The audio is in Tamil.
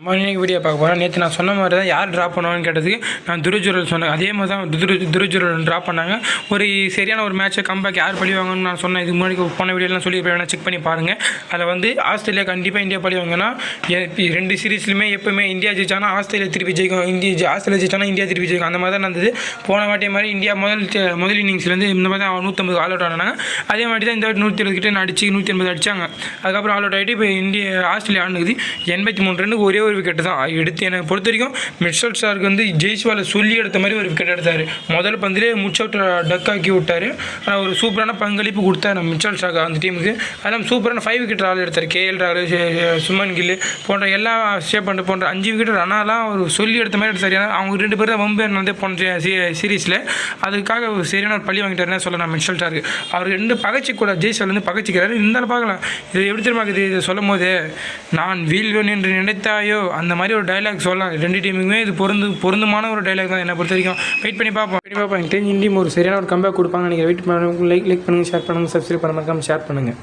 நம்ம இன்னைக்கு வீடியோ பார்க்க போகிறோம் நேற்று நான் சொன்ன மாதிரி தான் யார் ட்ராப் பண்ணுவான்னு கேட்டதுக்கு நான் துருஜுரல் சொன்னேன். அதே மாதிரி தான் துரு துருஜுரல் ட்ராப் பண்ணாங்க. ஒரு சரியான ஒரு மேட்ச்சை கம்பேக் யார் பழிவாங்கன்னு நான் சொன்னேன். இதுக்கு முன்னாடி போன வீடியோலாம் சொல்லி வேணால் செக் பண்ணி பாருங்கள் அதில் வந்து ஆஸ்திரேலியா கண்டிப்பாக இந்தியா பழிவாங்கன்னா ரெண்டு சீரீஸ்லையுமே எப்போவுமே இந்தியா ஜெயிச்சானா ஆஸ்திரேலியா திருப்பி ஜெயிக்கும். இந்தியா ஆஸ்திரேலியா ஜெயிச்சானா இந்தியா திருப்பி ஜெயிக்கும். அந்த மாதிரி தான் நடந்தது. போன வாட்டி மாதிரி இந்தியா முதல் முதல் இன்னிங்ஸ்லேருந்து இந்த மாதிரி தான் நூற்றம்பது ஆல் அவுட் ஆனாங்க. அதே மாதிரி தான் இந்த வாட்டி நூற்றி இருபது கிட்டே அடிச்சு நூற்றி எண்பது அடிச்சாங்க. அதுக்கப்புறம் ஆல் அவுட் ஆகிட்டு இப்போ இந்தியா ஆஸ்திரேலியா ஆடுனது எண்பத்தி மூணு ரன்னுக்கு ஒரே ஒரு விக்கெட் தான். எடுத்து எனக்கு பொறுத்த வரைக்கும் மிட்சல் ஸ்டாருக்கு வந்து ஜெய்ஸ்வாலை சொல்லி எடுத்த மாதிரி ஒரு விக்கெட் எடுத்தார். முதல் பந்திலே முச் அவுட் டக் ஆக்கி விட்டார். ஆனால் ஒரு சூப்பரான பங்களிப்பு கொடுத்தாரு நம்ம மிட்சல் ஷாக்கா அந்த டீமுக்கு அதெல்லாம் சூப்பரான ஃபைவ் விக்கெட் ஆள் எடுத்தார். கேஎல் ராகுல் சுமன் கில் போன்ற எல்லா ஷேப் பண்ண போன்ற அஞ்சு விக்கெட் ரனாலாம் ஒரு சொல்லி எடுத்த மாதிரி எடுத்தார். ஏன்னா அவங்க ரெண்டு பேரும் தான் வம்பு வந்து போன சீரீஸில் அதுக்காக ஒரு சரியான ஒரு பள்ளி வாங்கிட்டாருன்னு நான் மிஷல் ஸ்டாருக்கு அவர் ரெண்டு பகச்சி கூட ஜெய்ஸ்வால் வந்து பகச்சிக்கிறாரு. இருந்தாலும் பார்க்கலாம். இது எப்படி தெரியுமா இருக்குது? இது சொல்லும் போது நான் வீழ்வேன் என்று நினைத்தாயோ அந்த மாதிரி ஒரு டைலாக் சொல்லலாம் ரெண்டு டீமுக்குமே இது பொருந்து பொருந்தமான ஒரு டைலாக் தான். என்னை பொறுத்த வரைக்கும். வெயிட் பண்ணி பார்ப்போம். வெயிட் பார்ப்போம். எனக்கு தெரிஞ்சு இந்தியும் ஒரு சரியான ஒரு கம்பேக் கொடுப்பாங்க நீங்கள் வெயிட் பண்ணுங்க லைக் லைக் பண்ணுங்கள் ஷேர் பண்ணுங்கள் சப்ஸ்கிரைப் பண்ண மறக்காம ஷேர் பண்ணுங்கள்